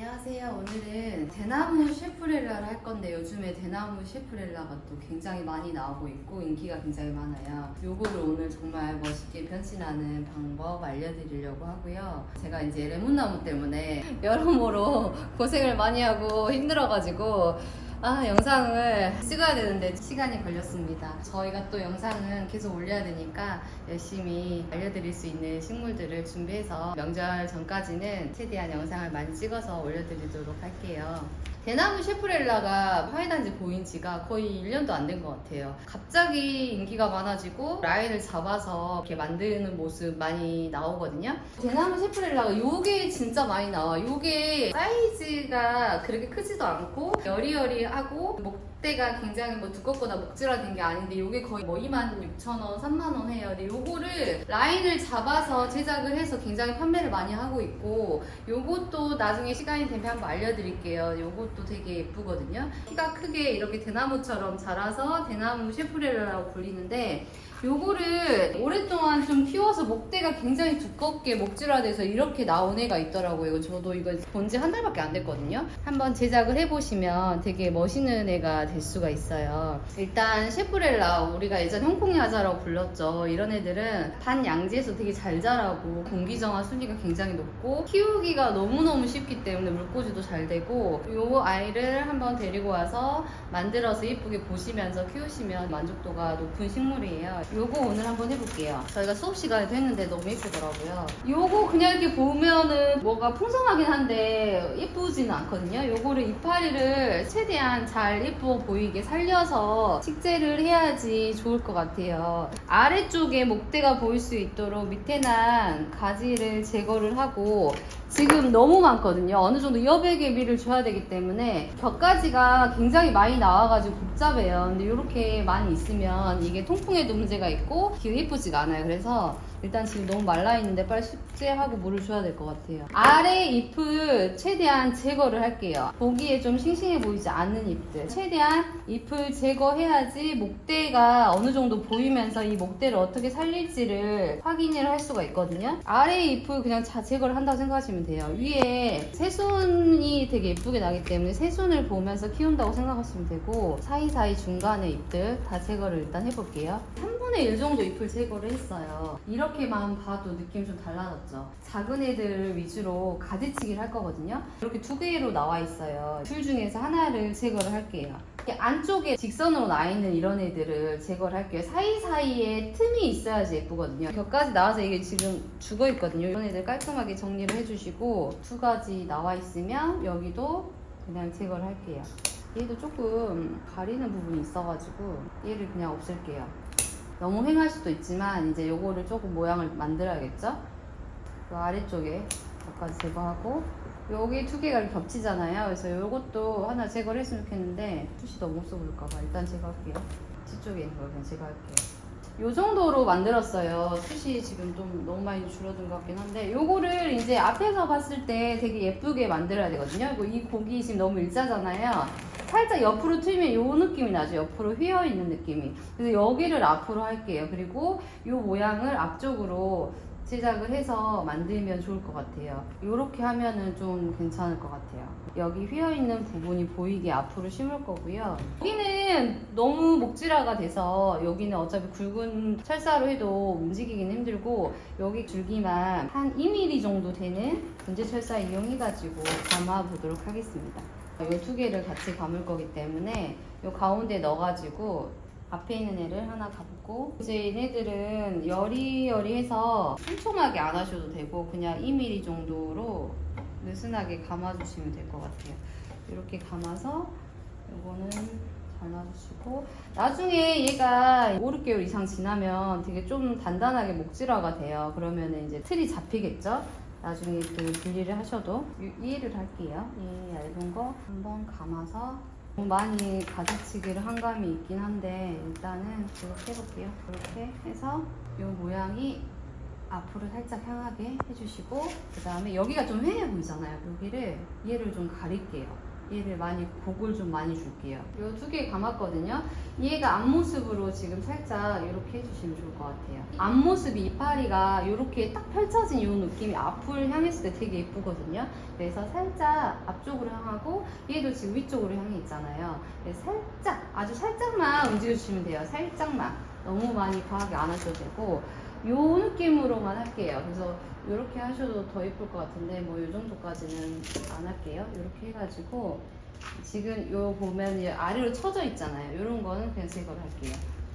안녕하세요. 오늘은 대나무 셰프렐라를 할 건데 요즘에 대나무 셰프렐라가 또 굉장히 많이 나오고 있고 인기가 굉장히 많아요. 요거를 오늘 정말 멋있게 변신하는 방법 알려드리려고 하고요. 제가 이제 레몬나무 때문에 여러모로 고생을 많이 하고 힘들어가지고 아, 영상을 찍어야 되는데 시간이 걸렸습니다. 저희가 또 영상은 계속 올려야 되니까 열심히 알려드릴 수 있는 식물들을 준비해서 명절 전까지는 최대한 영상을 많이 찍어서 올려드리도록 할게요. 대나무 셰프렐라가 파이단지 보인 지가 거의 1년도 안 된 것 같아요. 갑자기 인기가 많아지고 라인을 잡아서 이렇게 만드는 모습 많이 나오거든요. 대나무 셰프렐라가 요게 진짜 많이 나와. 요게 사이즈가 그렇게 크지도 않고 여리여리하고 목 대가 굉장히 뭐 두껍거나 목질화된 게 아닌데 요게 거의 뭐 26,000원, 3만 원 해요. 근데 요거를 라인을 잡아서 제작을 해서 굉장히 판매를 많이 하고 있고 요것도 나중에 시간이 되면 한번 알려드릴게요. 요것도 되게 예쁘거든요. 키가 크게 이렇게 대나무처럼 자라서 대나무 셰프렐라라고 불리는데 요거를 오랫동안 좀 키워서 목대가 굉장히 두껍게 목질화돼서 이렇게 나온 애가 있더라고요. 저도 이거 본 지 한 달밖에 안 됐거든요. 한번 제작을 해보시면 되게 멋있는 애가 될 수가 있어요. 일단 셰프렐라 우리가 예전 홍콩 야자라고 불렀죠. 이런 애들은 반양지에서 되게 잘 자라고 공기정화 순위가 굉장히 높고 키우기가 너무너무 쉽기 때문에 물꽂이도 잘 되고 요 아이를 한번 데리고 와서 만들어서 예쁘게 보시면서 키우시면 만족도가 높은 식물이에요. 요거 오늘 한번 해볼게요. 저희가 수업 시간에도 했는데 너무 예쁘더라고요. 요거 그냥 이렇게 보면은 뭐가 풍성하긴 한데 예쁘지는 않거든요. 요거를 이파리를 최대한 잘 예뻐 보이게 살려서 식재를 해야지 좋을 것 같아요. 아래쪽에 목대가 보일 수 있도록 밑에 난 가지를 제거를 하고 지금 너무 많거든요. 어느 정도 여백의 비를 줘야 되기 때문에 벽가지가 굉장히 많이 나와가지고 복잡해요. 근데 이렇게 많이 있으면 이게 통풍에도 문제가 있고 기가 예쁘지가 않아요. 그래서 일단 지금 너무 말라 있는데 빨리 숙제하고 물을 줘야 될 것 같아요. 아래 잎을 최대한 제거를 할게요. 보기에 좀 싱싱해 보이지 않는 잎들. 최대한 잎을 제거해야지 목대가 어느 정도 보이면서 이 목대를 어떻게 살릴지를 확인을 할 수가 있거든요. 아래 잎을 그냥 자 제거를 한다고 생각하시면 돼요. 위에 새순이 되게 예쁘게 나기 때문에 새순을 보면서 키운다고 생각하시면 되고 사이사이 중간에 잎들 다 제거를 일단 해볼게요. 3분의 1 정도 잎을 제거를 했어요. 이렇게만 봐도 느낌이 좀 달라졌죠. 작은 애들 위주로 가지치기를 할 거거든요. 이렇게 두 개로 나와 있어요. 둘 중에서 하나를 제거를 할게요. 이렇게 안쪽에 직선으로 나 있는 이런 애들을 제거를 할게요. 사이사이에 틈이 있어야지 예쁘거든요. 격까지 나와서 이게 지금 죽어 있거든요. 이런 애들 깔끔하게 정리를 해주시고 두 가지 나와 있으면 여기도 그냥 제거를 할게요. 얘도 조금 가리는 부분이 있어가지고 얘를 그냥 없앨게요. 너무 횡할 수도 있지만 이제 요거를 조금 모양을 만들어야겠죠? 그 아래쪽에 여기까지 제거하고 여기 두 개가 겹치잖아요. 그래서 요것도 하나 제거를 했으면 좋겠는데 숱이 너무 없어 보일까봐 일단 제거할게요. 뒤쪽에 있는 걸 그냥 제거할게요. 요 정도로 만들었어요. 숱이 지금 좀 너무 많이 줄어든 것 같긴 한데 요거를 이제 앞에서 봤을 때 되게 예쁘게 만들어야 되거든요. 이 고기 지금 너무 일자잖아요. 살짝 옆으로 틀면 요 느낌이 나죠. 옆으로 휘어 있는 느낌이. 그래서 여기를 앞으로 할게요. 그리고 요 모양을 앞쪽으로 제작을 해서 만들면 좋을 것 같아요. 이렇게 하면은 좀 괜찮을 것 같아요. 여기 휘어 있는 부분이 보이게 앞으로 심을 거고요. 여기는 너무 목질화가 돼서 여기는 어차피 굵은 철사로 해도 움직이기는 힘들고 여기 줄기만 한 2mm 정도 되는 분재 철사 이용해가지고 감아 보도록 하겠습니다. 이 두 개를 같이 감을 거기 때문에 이 가운데 넣어가지고 앞에 있는 애를 하나 감고 이제 얘네들은 여리여리해서 촘촘하게 안 하셔도 되고 그냥 2mm 정도로 느슨하게 감아주시면 될 것 같아요. 이렇게 감아서 요거는 잘라주시고 나중에 얘가 5, 6개월 이상 지나면 되게 좀 단단하게 목질화가 돼요. 그러면 이제 틀이 잡히겠죠? 나중에 그 분리를 하셔도 이- 이해를 할게요. 이 얇은 거 한번 감아서 많이 가지치기를 한 감이 있긴 한데 일단은 이렇게 해볼게요. 이렇게 해서 이 모양이 앞으로 살짝 향하게 해주시고 그 다음에 여기가 좀 휑해 보이잖아요. 여기를 얘를 좀 가릴게요. 얘를 많이 곡을 좀 많이 줄게요. 요 두 개 감았거든요. 얘가 앞모습으로 지금 살짝 이렇게 해주시면 좋을 것 같아요. 앞모습이 이파리가 이렇게 딱 펼쳐진 이 느낌이 앞을 향했을 때 되게 예쁘거든요. 그래서 살짝 앞쪽으로 향하고 얘도 지금 위쪽으로 향해 있잖아요. 그래서 살짝 아주 살짝만 움직여주시면 돼요. 살짝만 너무 많이 과하게 안 하셔도 되고 요 느낌으로만 할게요. 그래서 이렇게 하셔도 더 예쁠 것 같은데 뭐 이 정도까지는 안 할게요. 이렇게 해가지고 지금 요 보면 이 아래로 쳐져 있잖아요. 이런 거는 제거를 할게요.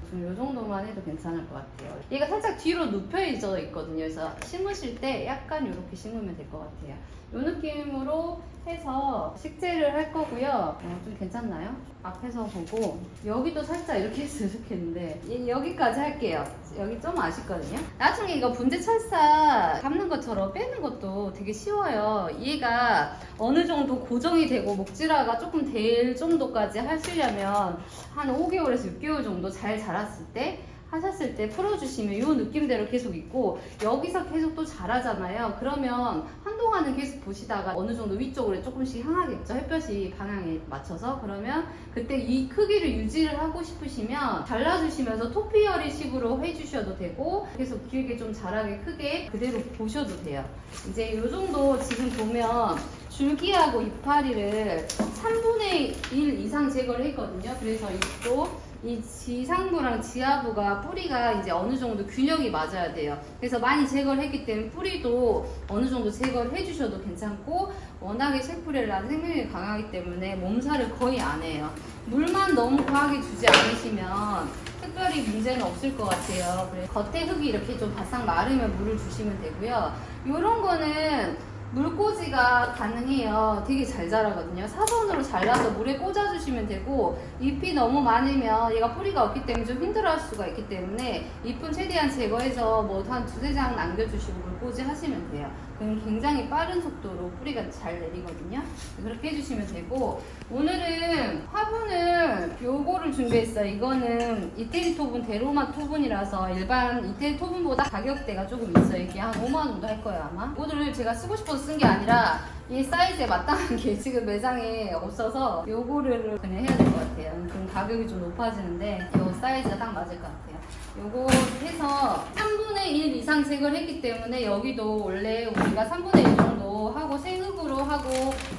좀 요 정도만 해도 괜찮을 것 같아요. 얘가 살짝 뒤로 눕혀져 있거든요. 그래서 심으실 때 약간 이렇게 심으면 될 것 같아요. 요 느낌으로 해서 식재를 할 거고요. 어, 좀 괜찮나요? 앞에서 보고 여기도 살짝 이렇게 했으면 좋겠는데 얘- 여기까지 할게요. 여기 좀 아쉽거든요. 나중에 이거 분재 철사 감는 것처럼 빼는 것도 되게 쉬워요. 얘가 어느 정도 고정이 되고 목질화가 조금 될 정도까지 하시려면 한 5개월에서 6개월 정도 잘 자랐을 때 하셨을 때 풀어주시면 이 느낌대로 계속 있고 여기서 계속 또 자라잖아요. 그러면 한동안은 계속 보시다가 어느 정도 위쪽으로 조금씩 향하겠죠. 햇볕이 방향에 맞춰서 그러면 그때 이 크기를 유지를 하고 싶으시면 잘라주시면서 토피어리 식으로 해주셔도 되고 계속 길게 좀 자라게 크게 그대로 보셔도 돼요. 이제 이 정도 지금 보면 줄기하고 이파리를 3분의 1 이상 제거를 했거든요. 그래서 이쪽 이 지상부랑 지하부가 뿌리가 이제 어느 정도 균형이 맞아야 돼요. 그래서 많이 제거를 했기 때문에 뿌리도 어느 정도 제거를 해주셔도 괜찮고 워낙에 셰프렐라는 생명력이 강하기 때문에 몸살을 거의 안 해요. 물만 너무 과하게 주지 않으시면 특별히 문제는 없을 것 같아요. 겉에 흙이 이렇게 좀 바싹 마르면 물을 주시면 되고요. 이런 거는 물꽂이가 가능해요. 되게 잘 자라거든요. 사선으로 잘라서 물에 꽂아주시면 되고 잎이 너무 많으면 얘가 뿌리가 없기 때문에 좀 힘들어할 수가 있기 때문에 잎은 최대한 제거해서 뭐 한 두세 장 남겨주시고 물꽂이 하시면 돼요. 그럼 굉장히 빠른 속도로 뿌리가 잘 내리거든요. 그렇게 해주시면 되고 오늘은 화분을 요거를 준비했어요. 이거는 이태리 토분 데로마 토분이라서 일반 이태리 토분보다 가격대가 조금 있어요. 이게 한 5만 원 정도 할 거예요 아마. 이거를 제가 쓰고 싶어서 쓴 게 아니라 이 사이즈에 마땅한 게 지금 매장에 없어서 요거를 그냥 해야 될 것 같아요. 그럼 가격이 좀 높아지는데 요 사이즈가 딱 맞을 것 같아요. 요거 해서 3분의 1 이상 색을 했기 때문에 여기도 원래 우리가 3분의 1 정도 하고 생흙으로 하고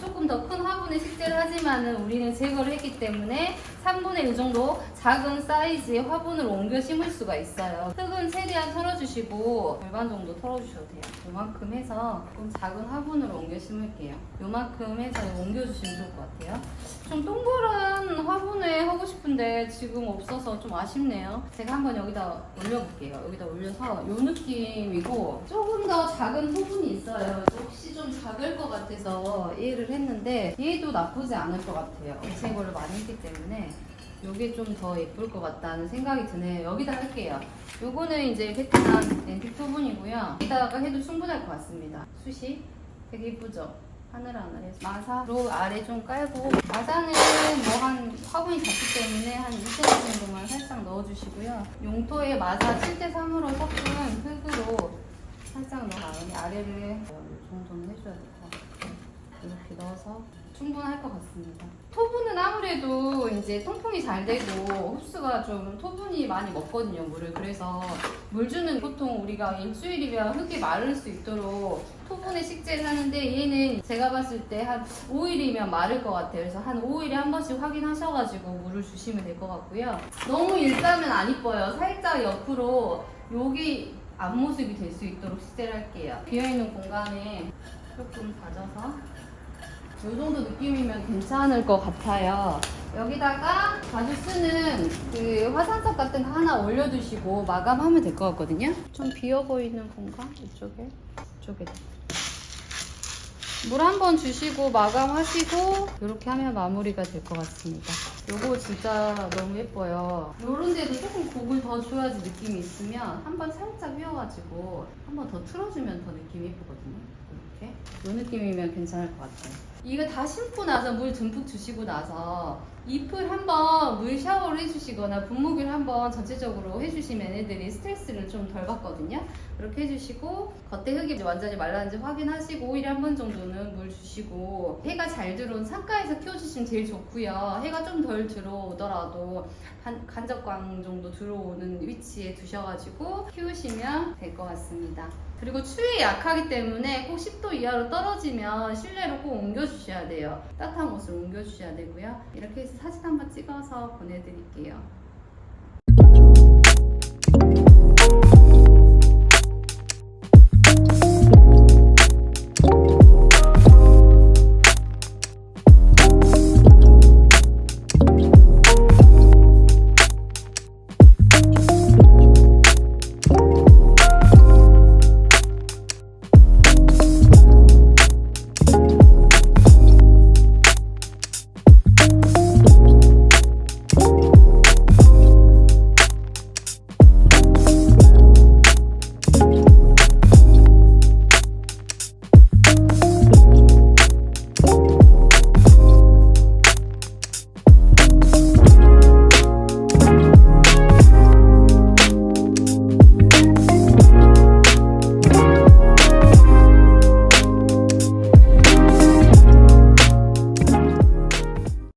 조금 더 큰 화분에 식재를 하지만은 우리는 제거를 했기 때문에 3분의 1 정도 작은 사이즈의 화분을 옮겨 심을 수가 있어요. 흙은 최대한 털어주시고 절반 정도 털어주셔도 돼요. 요만큼 해서 좀 작은 화분으로 옮겨 심을게요. 요만큼 해서 옮겨주시면 좋을 것 같아요. 좀 동그란 화분에 하고 싶은데 지금 없어서 좀 아쉽네요. 제가 한번 여기다 올려볼게요. 여기다 올려서 요 느낌이고 조금 더 작은 화분이 있어요. 혹시 좀 작을 것 같아서 얘를 했는데 얘도 나쁘지 않을 것 같아요. 제거를 많이 했기 때문에 요게 좀 더 예쁠 것 같다는 생각이 드네요. 여기다 할게요. 요거는 이제 베트남 렌틱 토분이고요. 여기다가 해도 충분할 것 같습니다. 숱이 되게 예쁘죠? 하늘하늘해서 마사로 아래 좀 깔고 마사는 뭐 한 화분이 작기 때문에 한 2cm 정도만 살짝 넣어주시고요. 용토에 마사 7대3으로 섞은 흙으로 살짝 다음에 아래를 이 정도는 해줘야 같아요. 이렇게 넣어서 충분할 것 같습니다. 토분은 아무래도 이제 통풍이 잘 되고 흡수가 좀 토분이 많이 먹거든요 물을. 그래서 물 주는 보통 우리가 일주일이면 흙이 마를 수 있도록 토분에 식재를 하는데 얘는 제가 봤을 때 한 5일이면 마를 것 같아요. 그래서 한 5일에 한 번씩 확인하셔가지고 물을 주시면 될 것 같고요. 너무 일자면 안 이뻐요. 살짝 옆으로 여기 앞모습이 될 수 있도록 식재를 할게요. 비어있는 공간에 조금 다져서 이 정도 느낌이면 괜찮을 것 같아요. 여기다가 자주 쓰는 그 화산석 같은 거 하나 올려두시고 마감하면 될 것 같거든요. 좀 비어 보이는 공간 이쪽에 이쪽에 물 한 번 주시고 마감하시고 이렇게 하면 마무리가 될 것 같습니다. 요거 진짜 너무 예뻐요. 요런 데도 조금 곡을 더 줘야지 느낌이 있으면 한 번 살짝 휘어가지고 한 번 더 틀어주면 더 느낌이 예쁘거든요. 이렇게 요 느낌이면 괜찮을 것 같아요. 이거 다 심고 나서 물 듬뿍 주시고 나서 잎을 한번 물 샤워를 해주시거나 분무기를 한번 전체적으로 해주시면 애들이 스트레스를 좀 덜 받거든요. 그렇게 해주시고 겉에 흙이 완전히 말랐는지 확인하시고 5일에 한 번 정도는 물 주시고 해가 잘 들어온 창가에서 키워주시면 제일 좋고요. 해가 좀 덜 들어오더라도 한 간접광 정도 들어오는 위치에 두셔가지고 키우시면 될 것 같습니다. 그리고 추위에 약하기 때문에 꼭 10도 이하로 떨어지면 실내로 꼭 옮겨주셔야 돼요. 따뜻한 곳을 옮겨주셔야 되고요. 이렇게 해서 사진 한번 찍어서 보내드릴게요.